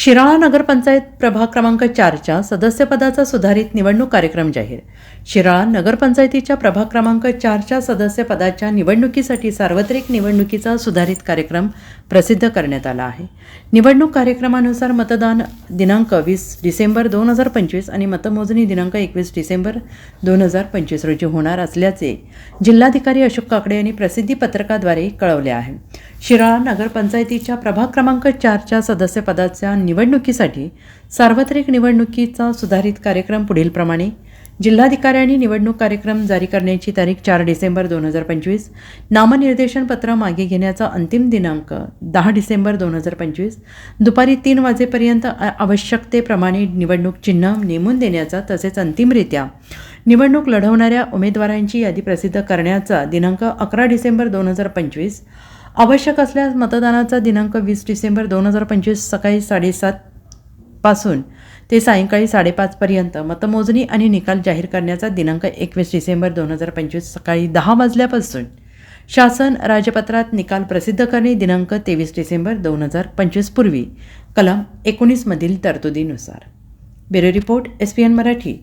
शिराळा नगरपंचायत प्रभाग क्रमांक चारच्या सदस्यपदाचा सुधारित निवडणूक कार्यक्रम जाहीर. शिराळा नगरपंचायतीच्या प्रभाग क्रमांक चारच्या सदस्यपदाच्या निवडणुकीसाठी सार्वत्रिक निवडणुकीचा सुधारित कार्यक्रम प्रसिद्ध करण्यात आला आहे. निवडणूक कार्यक्रमानुसार मतदान दिनांक वीस डिसेंबर दोन हजार पंचवीस आणि मतमोजणी दिनांक एकवीस डिसेंबर दोन हजार पंचवीस रोजी होणार असल्याचे जिल्हाधिकारी अशोक काकडे यांनी प्रसिद्धी पत्रकाद्वारे कळवले आहे. शिराळा नगरपंचायतीच्या प्रभाग क्रमांक चारच्या सदस्यपदाच्या निवडणुकीसाठी सार्वत्रिक निवडणुकीचा सुधारित कार्यक्रम पुढीलप्रमाणे जिल्हाधिकाऱ्यांनी निवडणूक कार्यक्रम जारी करण्याची तारीख चार डिसेंबर दोन हजार पंचवीस. नामनिर्देशन पत्र मागे घेण्याचा अंतिम दिनांक दहा डिसेंबर दोन हजार पंचवीस. दुपारी तीन वाजेपर्यंत आवश्यकतेप्रमाणे निवडणूक चिन्ह नेमून देण्याचा तसेच अंतिमरित्या निवडणूक लढवणाऱ्या उमेदवारांची यादी प्रसिद्ध करण्याचा दिनांक अकरा डिसेंबर दोन हजार पंचवीस. आवश्यक असल्यास मतदानाचा दिनांक वीस डिसेंबर दोन हजार पंचवीस सकाळी साडेसात पासून ते सायंकाळी साडेपाचपर्यंत मतमोजणी आणि निकाल जाहीर करण्याचा दिनांक एकवीस डिसेंबर दोन हजार पंचवीस सकाळी दहा वाजल्यापासून शासन राजपत्रात निकाल प्रसिद्ध करणे दिनांक तेवीस डिसेंबर दोन हजार पंचवीस पूर्वी. कलम एकोणीसमधील तरतुदीनुसार. Bureau report S P N Marathi.